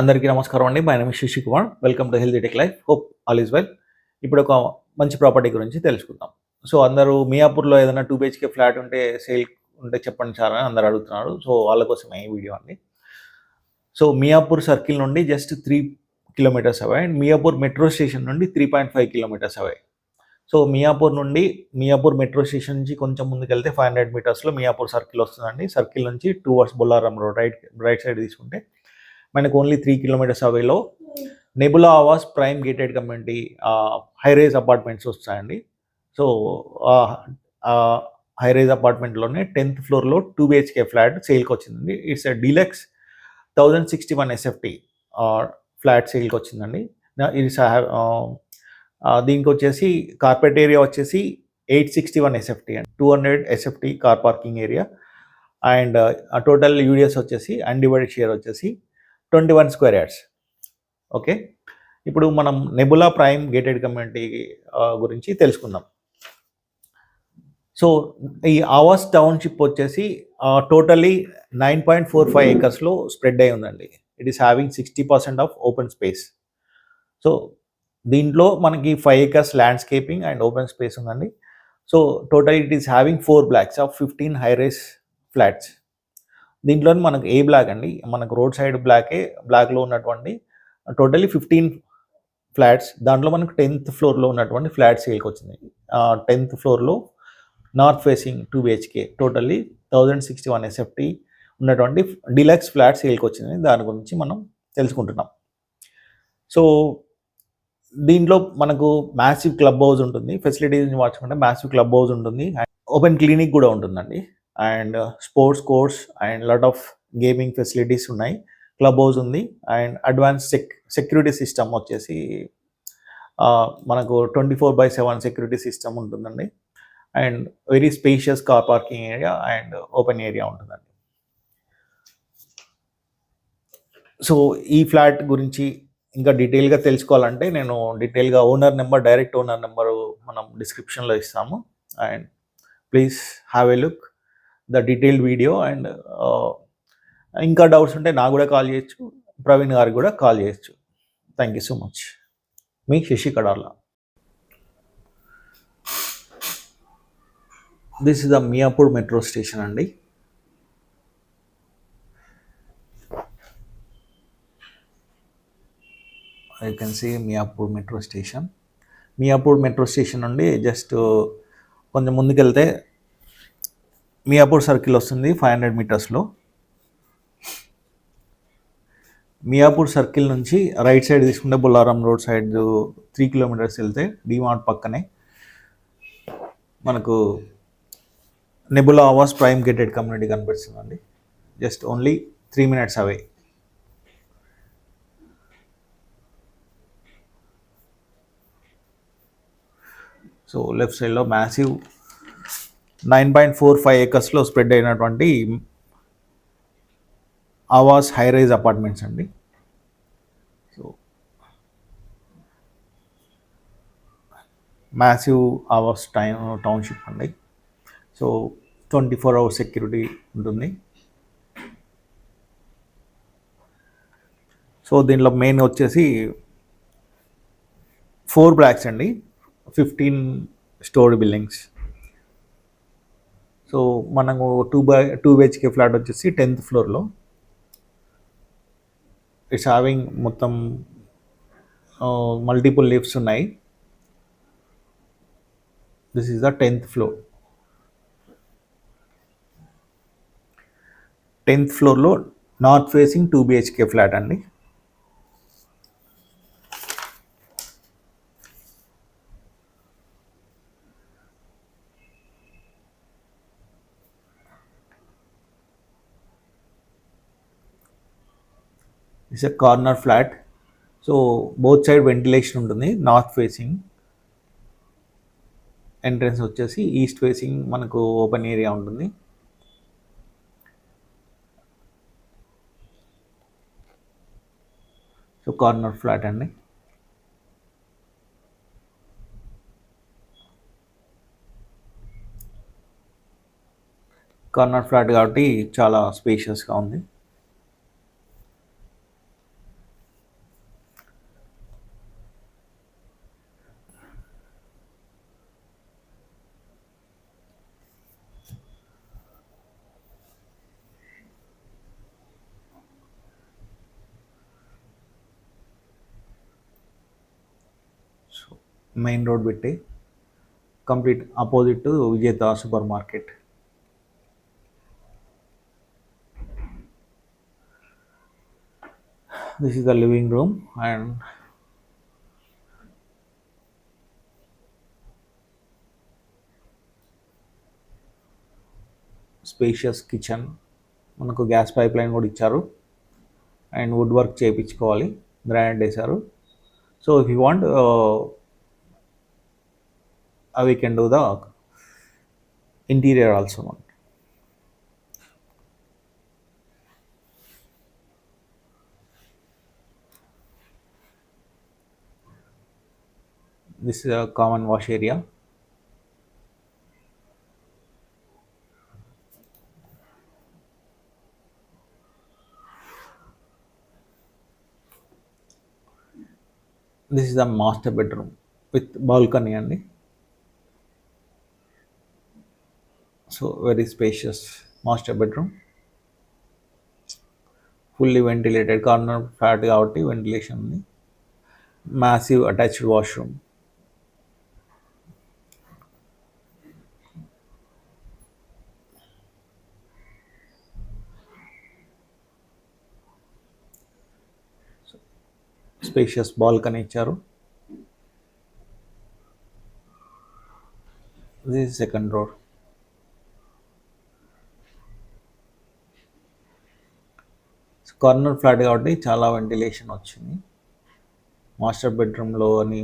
అందరికీ నమస్కారం అండి my name Shishi Kumar welcome to healthy tech life hope all is well ఇప్పుడు ఒక మంచి ప్రాపర్టీ గురించి తెలుసుకుందాం సో అందరూ మియాపూర్లో ఏదైనా టూ బిహెచ్కే ఫ్లాట్ ఉంటే సేల్ ఉంటే చెప్పండి సార్ అని అందరు అడుగుతున్నారు సో వాళ్ళ కోసమే ఈ వీడియో అండి సో మియాపూర్ సర్కిల్ నుండి just three kilometres away and Miyapur metro station నుండి three point five kilometres away so Miyapur నుండి మియాపూర్ మెట్రో స్టేషన్ నుంచి కొంచెం ముందుకెళ్తే ఫైవ్ హండ్రెడ్ మీటర్స్లో మియాపూర్ సర్కిల్ వస్తుందండి సర్కిల్ నుంచి two hours Bollaram road right right side తీసుకుంటే మనకు only three kilometres అవేలో Nebula Aawas prime gated community high rise apartments వస్తాయండి సో హైరేజ్ అపార్ట్మెంట్లోనే టెన్త్ ఫ్లోర్లో టూ బిహెచ్కే ఫ్లాట్ సేల్కి వచ్చిందండి it's deluxe thousand sixty one SFT flat సేల్కి వచ్చిందండి it's దీనికి వచ్చేసి కార్పెట్ ఏరియా వచ్చేసి eight sixty one SFT and two hundred SFT car parking area and total UDS వచ్చేసి అన్డివైడెడ్ షేర్ వచ్చేసి twenty one square yards okay ఇప్పుడు మనం Nebula Prime gated community గురించి తెలుసుకుందాం సో ఈ ఆవాస్ టౌన్షిప్ వచ్చేసి totally nine point four five ఏకర్స్లో spread అయి ఉందండి it is having sixty percent of open space so దీంట్లో మనకి five acres landscaping and open space ఉందండి so total it is having four blocks of fifteen high rise flats దీంట్లో మనకు ఏ black అండి మనకు road side బ్లాకే బ్లాక్లో ఉన్నటువంటి టోటలీ ఫిఫ్టీన్ ఫ్లాట్స్ దాంట్లో మనకు టెన్త్ ఫ్లోర్లో ఉన్నటువంటి ఫ్లాట్ సేల్కి వచ్చింది టెన్త్ ఫ్లోర్లో north facing two BHK totally thousand sixty one SFT ఉన్నటువంటి డిలక్స్ ఫ్లాట్ సేల్కి వచ్చింది దాని గురించి మనం తెలుసుకుంటున్నాం సో దీంట్లో మనకు మ్యాసివ్ క్లబ్ హౌస్ ఉంటుంది ఫెసిలిటీస్ వాచుకుంటే మ్యాసివ్ క్లబ్ హౌస్ ఉంటుంది ఓపెన్ క్లినిక్ కూడా ఉంటుందండి and sports courts and lot of gaming facilities ఉన్నాయి క్లబ్ హౌస్ ఉంది and advance sec security system వచ్చేసి మనకు twenty four by seven security system ఉంటుందండి and very spacious car parking area and open area ఉంటుందండి so ఈ flat గురించి ఇంకా డీటెయిల్గా తెలుసుకోవాలంటే నేను డీటెయిల్గా owner number direct owner number మనం డిస్క్రిప్షన్లో ఇస్తాము and please have a look the detailed video and ఇంకా డౌట్స్ ఉంటే నాకు కూడా కాల్ చేయొచ్చు ప్రవీణ్ గారికి కూడా కాల్ చేయొచ్చు thank you so much me Sasi Kadarla this is the Miyapur metro station అండి I can see Miyapur metro station Miyapur metro station నుండి జస్ట్ కొంచెం ముందుకెళ్తే మీ సర్కిల్ వస్తుంది ఫైవ్ హండ్రెడ్ మీటర్స్లో మియాపూర్ సర్కిల్ నుంచి రైట్ సైడ్ తీసుకుంటే Bollaram road side three kilometres వెళ్తే డిమార్ట్ పక్కనే మనకు Nebula Aawas prime gated community కనిపిస్తుందండి just only three minutes away so left సైడ్లో massive nine point four five ఏకర్స్లో spread అయినటువంటి ఆవాస్ రైజ్ అపార్ట్మెంట్స్ అండి సో మ్యాసివ్ ఆవాస్ టై టౌన్షిప్ అండి so twenty four hours security ఉంటుంది సో దీనిలో మెయిన్ వచ్చేసి ఫోర్ బ్లాక్స్ అండి ఫిఫ్టీన్ స్టోరీ బిల్డింగ్స్ సో మనము two by two BHK flat వచ్చేసి టెన్త్ ఫ్లోర్లో ఇట్స్ హ్యావింగ్ మొత్తం మల్టిపుల్ లిఫ్ట్స్ ఉన్నాయి this is the tenth floor tenth ఫ్లోర్లో north facing two BHK flat అండి it's a corner flat so both side ventilation ఉంటుంది north facing entrance వచ్చేసి east facing మనకు open area ఉంటుంది so corner flat అండి corner flat కాబట్టి చాలా స్పేషియస్గా ఉంది మెయిన్ రోడ్ పెట్టి complete opposite Vijetha super market this is the living room and spacious kitchen మనకు గ్యాస్ పైప్ లైన్ కూడా ఇచ్చారు అండ్ వుడ్ వర్క్ చేయించుకోవాలి గ్రాండ్ వేశారు so if you want uh, we can do the interior also one. This is a common wash area. This is the master bedroom with balcony only. So very spacious master bedroom fully ventilated corner flat కాబట్టి ventilation ఉంది massive attached washroom spacious balcony ఇచ్చారు ఇది second road corner flat కాబట్టి చాలా ventilation వచ్చింది master బెడ్రూమ్లో అని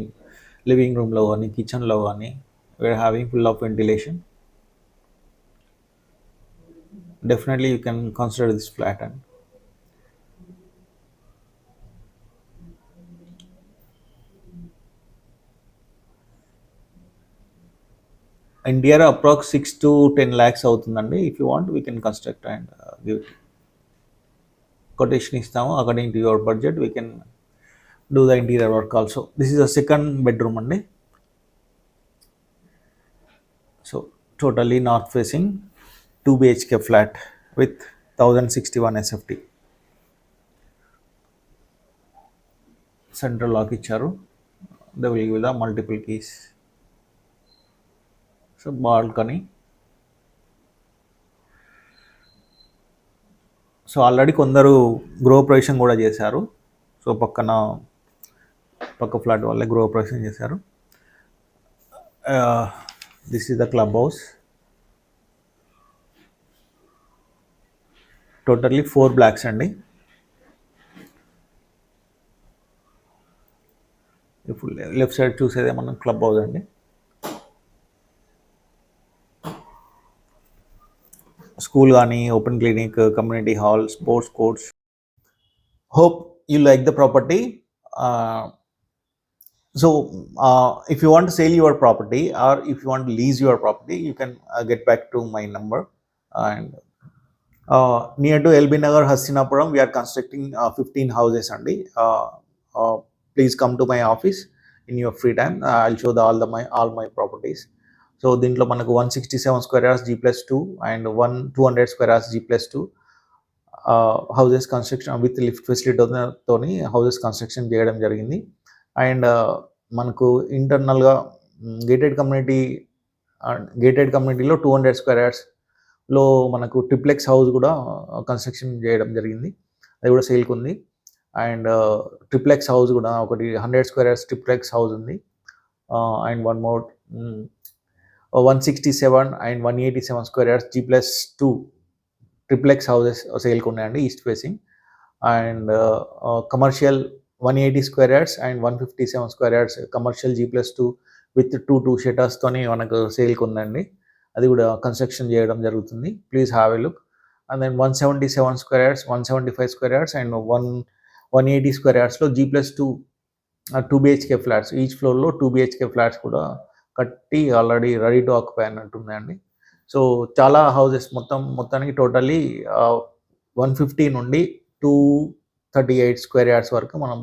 living రూమ్లో కానీ కిచెన్లో కానీ we are having full of ventilation definitely you can consider this flat and and dear approx six to ten lakhs అవుతుందండి if you want we can construct and give it quotation ఇస్తాము according to your budget we can do the interior work also this is the second bedroom అండి so totally north facing two BHK flat with thousand sixty one SFT central lock ఇచ్చారు they will multiple keys so balcony so already కొందరు గృహ ప్రవేశం కూడా చేశారు so పక్కన పక్క flat వాళ్ళే గృహ ప్రవేశం చేశారు this is the club house totally four blocks అండి ఇప్పుడు లెఫ్ట్ సైడ్ చూసేదే మనం క్లబ్ హౌస్ అండి school gaani, open clinic, community hall, sports courts. Hope you like the property. Uh, so uh, if you want to sell your property or if you want to lease your property, you can uh, get back to my number. And near to LB Nagar, Hastinapuram, we are constructing 15 houses only. Please come to my office in your free time. I'll show all my properties. So దీంట్లో మనకు one sixty seven square yards G plus two and one two hundred square yards G plus two houses construction with lift ఫెసిలిటీతో houses construction చేయడం జరిగింది and మనకు ఇంటర్నల్గా gated community gated కమ్యూనిటీలో two hundred square యార్డ్స్లో మనకు triplex house కూడా construction చేయడం జరిగింది అది కూడా సేల్కి ఉంది అండ్ ట్రిప్లెక్స్ హౌస్ కూడా ఒకటి hundred square yards triplex house ఉంది and one more one sixty seven and one eighty seven square yards G plus two triplex houses సేల్కి ఉన్నాయండి east facing and commercial one eighty square yards and one fifty seven square yards commercial G plus two with two two షెటర్స్తోని మనకు సేల్కి ఉందండి అది కూడా construction చేయడం జరుగుతుంది please have a look and then one seventy seven square yards one seventy five square yards and one one eighty square యార్డ్స్లో G plus two two BHK flats each ఫ్లోర్లో two BHK flats కూడా కట్టి already ready to occupy అన్నట్టు ఉందండి so చాలా houses మొత్తం మొత్తానికి totally one fifty నుండి two thirty eight square yards వరకు మనం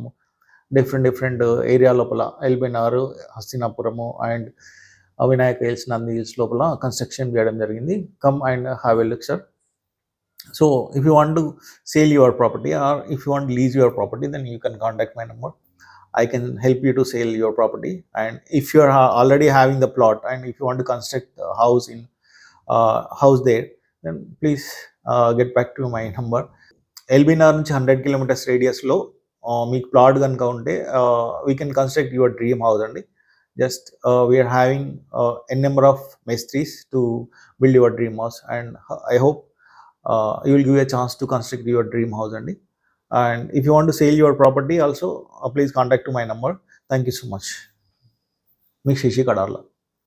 డిఫరెంట్ డిఫరెంట్ ఏరియా లోపల LB Hastinapuram and Vinayaka hills Nandi hills లోపల కన్స్ట్రక్షన్ చేయడం జరిగింది come and have a look sir so if you want to sale your property or if you want lease your property then you can contact my number I can help you to sell your property. And if you're ha- already having the plot and if you want to construct a house in uh, house there, then please uh, get back to my number. LB Nagar నుంచి hundred kilometres రేడియస్లో మీకు plot కనుక ఉంటే we can construct your dream house అండి just we are having n number of మెస్ట్రీస్ to build your dream house and I hope you will give a chance to construct your dream house అండి and if you want to sell your property also, uh, please contact to my number. Thank you so much. Make Kadarla.